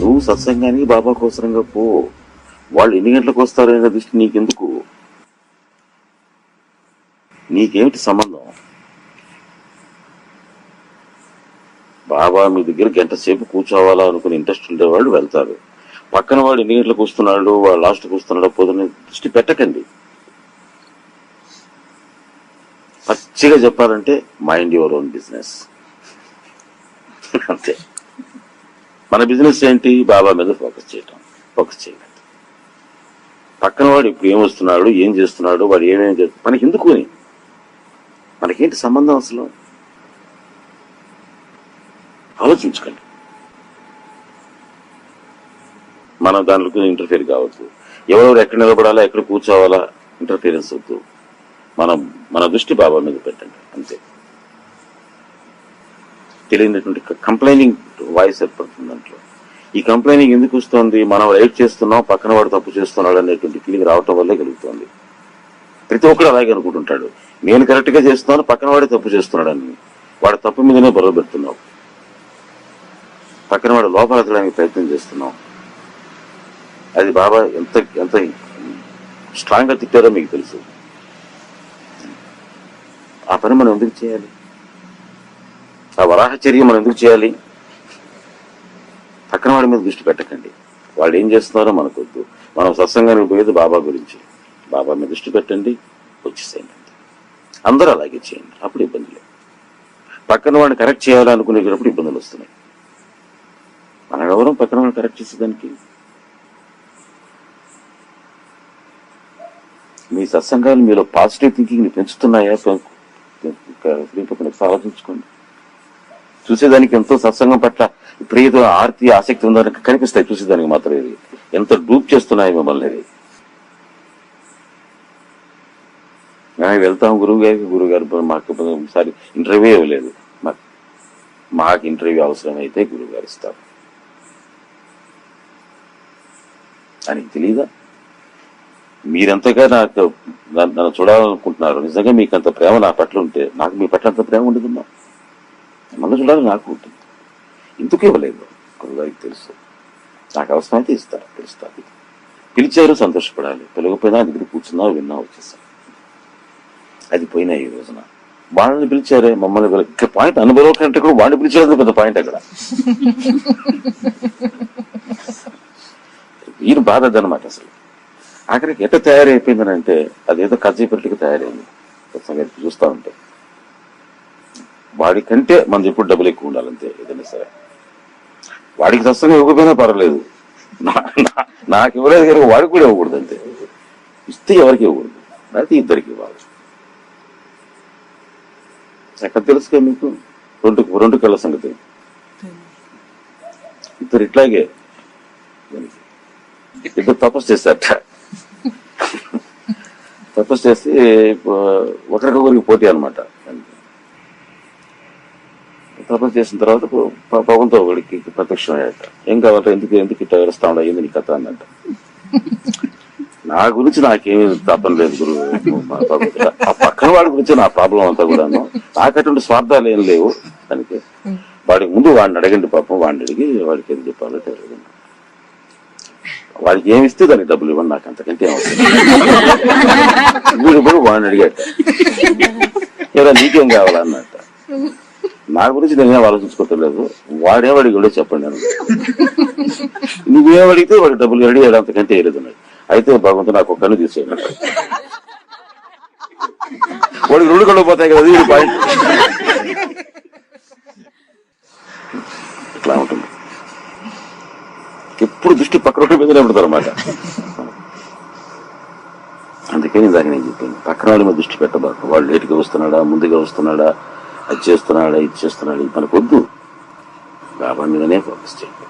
నువ్వు సత్సంగానికి బాబా కోసరంగా పో. వాళ్ళు ఎన్ని గంటలకు వస్తారు అనే దృష్టి నీకెందుకు? నీకేమిటి సంబంధం? బాబా మీ దగ్గర గంట సేపు కూర్చోవాలా అనుకుని ఇంట్రెస్ట్ ఉండేవాళ్ళు వెళ్తారు. పక్కన వాడు ఎన్ని గంటలకు వస్తున్నాడు వాడు లాస్ట్కి వస్తున్నాడో పోదని దృష్టి పెట్టకండి. పచ్చిగా చెప్పాలంటే మైండ్ యువర్ ఓన్ బిజినెస్ అంతే. మన బిజినెస్ ఏంటి? బాబా మీద ఫోకస్ చేయటం. ఫోకస్ చేయడం పక్కన వాడు ఇప్పుడు ఏమొస్తున్నాడు ఏం చేస్తున్నాడు? వాడు ఏమేమి చేస్తున్నాడు మనకి ఎందుకుని మనకేంటి సంబంధం అసలు? ఆలోచించకండి. మనం దానిలో ఇంటర్ఫియర్ కావద్దు. ఎవరెవరు ఎక్కడ నిలబడాలా ఎక్కడ కూర్చోవాలా ఇంటర్ఫియరెన్స్ వద్దు. మనం మన దృష్టి బాబా మీద పెట్టండి. అంతే. తెలియనటువంటి కంప్లైనింగ్ వాయిస్ ఏర్పడుతుంది దాంట్లో. ఈ కంప్లైనింగ్ ఎందుకు వస్తుంది? మనం రైట్ చేస్తున్నాం పక్కన వాడు తప్పు చేస్తున్నాడు అనేటువంటి ఫీలింగ్ రావటం వల్లే కలుగుతుంది. ప్రతి ఒక్కడు అలాగే అనుకుంటుంటాడు. నేను కరెక్ట్గా చేస్తున్నాను పక్కన వాడే తప్పు చేస్తున్నాడని. వాడు తప్పు మీదనే బరువు పెడుతున్నావు. పక్కన వాడు లోపలెత్తడానికి ప్రయత్నం చేస్తున్నాం అది బాబా ఎంత ఎంత స్ట్రాంగ్గా తిట్టారో మీకు తెలుసు. ఆ పని మనం ఎందుకు చేయాలి? ఆ వరాహచర్య మనం ఎందుకు చేయాలి పక్కన వాడి మీద దృష్టి పెట్టకండి వాళ్ళు ఏం చేస్తున్నారో మనకొద్దు మనం సత్సంగానికి పోయేది బాబా గురించి బాబా మీద దృష్టి పెట్టండి వచ్చేసేయండి అందరూ అలాగే చేయండి అప్పుడు ఇబ్బంది లేదు పక్కన వాడిని కరెక్ట్ చేయాలనుకునేటప్పుడు ఇబ్బందులు వస్తున్నాయి మన ఎవరం పక్కన వాడిని కరెక్ట్ చేసేదానికి మీ సత్సంగాలు మీలో పాజిటివ్ థింకింగ్ని పెంచుతున్నాయా పెం- ఆలోచించుకోండి చూసేదానికి ఎంతో సత్సంగం పట్ల ప్రియత ఆర్తి ఆసక్తి ఉందని కనిపిస్తాయి చూసేదానికి మాత్రం ఇది ఎంత డూప్ చేస్తున్నాయి మిమ్మల్ని ఇది వెళ్తాం గురువు గారికి గురువు గారు మాకు ఒకసారి ఇంటర్వ్యూ ఇవ్వలేదు. మాకు మాకు ఇంటర్వ్యూ అవసరం అయితే గురువు గారు ఇస్తారు. అని తెలీదా? మీరెంతగా నాకు నన్ను నన్ను చూడాలనుకుంటున్నారు నిజంగా మీకు అంత ప్రేమ నా పట్ల ఉంటే నాకు మీ పట్ల అంత ప్రేమ ఉండదమ్మా. మళ్ళీ చూడాలి నాకు ఉంటుంది. ఎందుకు ఇవ్వలేదు. గురుగారికి తెలుసు. నాకు అవసరమైతే ఇస్తారు పిలుస్తారు పిలిచారు సంతోషపడాలి. పిలవకపోయినా దగ్గర కూర్చున్నావు విన్నా వచ్చేసాను అది పోయినా ఈ రోజున. వాళ్ళని పిలిచారే మమ్మల్ని ఇక్కడ పాయింట్ అనుభవం కంటే కూడా వాడిని పిలిచారు పెద్ద పాయింట్ అక్కడ. వీరు బాధ అదనమాట అసలు. ఆఖరికి ఎట్ట తయారైపోయిందనంటే అదేదో కజ్జీపట్టికి తయారైంది. సంగతి చూస్తా ఉంటే. వాడికంటే మనం ఎప్పుడు డబ్బులు ఎక్కువ ఉండాలంతే ఏదైనా సరే. వాడికి సత్సంగం ఇవ్వకపోయినా పర్వాలేదు. నా- నాకు ఇవ్వలేదు కనుక వాడికి కూడా ఇవ్వకూడదు అంతే. ఇస్తే ఎవరికి ఇవ్వకూడదు? లేకపోతే ఇద్దరికి ఇవ్వాలి. ఎక్కడ తెలుసుగా మీకు? రెండు రెండు కళ్ళ సంగతి. ఇద్దరు ఇట్లాగే ఇద్దరు తపస్సు చేశారట. తపస్సు చేసి ఒకరికొకరికి పోటీ అనమాట ప్రపంచం చేసిన తర్వాత పవన్తో ఒకడికి ప్రత్యక్షం అయ్యాట ఏం కావాలంటే ఎందుకు ఎందుకు ఇట్లా ఏడుస్తా ఉండ ఏంది నీ కథ అన్నట్టు. నా గురించి నాకేమీ తప్పని లేదు గురు ఆ పక్కన వాడి గురించి నా ప్రాబ్లం అంతా కూడాను. నాకు అటువంటి స్వార్థాలు ఏం లేవు. దానికి వాడికి ముందు వాడిని అడగండి పాపం వాడిని అడిగి వాడికి ఏం చెప్పాలంటే తెలియదు. వాడికి ఏమి ఇస్తే దానికి డబ్బులు ఇవ్వండి నాకు అంతకంటే ఏం వీడు కూడా వాడిని అడిగాట ఏదో నీకేం కావాలన్నట్ట. నా గురించి నేనేం ఆలోచించుకోవట్లేదు. వాడేం అడిగాడో చెప్పండి నేను నువ్వేం అడిగితే వాడి డబ్బులు రెడీ అయ్యాడు అంతకంటే వేయలేదు అన్నాడు అయితే భగవంతుడు నాకు ఒక్కరిని తీసేయండి. వాడికి రెండు కళ్ళు పోతాయి కదా ఇది పాయింట్ ఇట్లా ఉంటుంది. ఎప్పుడు దృష్టి పక్కన మీదనే ఉంటుంది అనమాట అందుకే నేను దానికి నేను చెప్పాను. పక్కన వాళ్ళ మీద దృష్టి పెట్టబాకు. వాళ్ళు లేటుగా వస్తున్నాడా ముందుగా వస్తున్నాడా అది చేస్తున్నాడా ఇది చేస్తున్నాడు ఇది మనకొద్దు. వద్దు మీదనే ఫోకస్ చేయండి.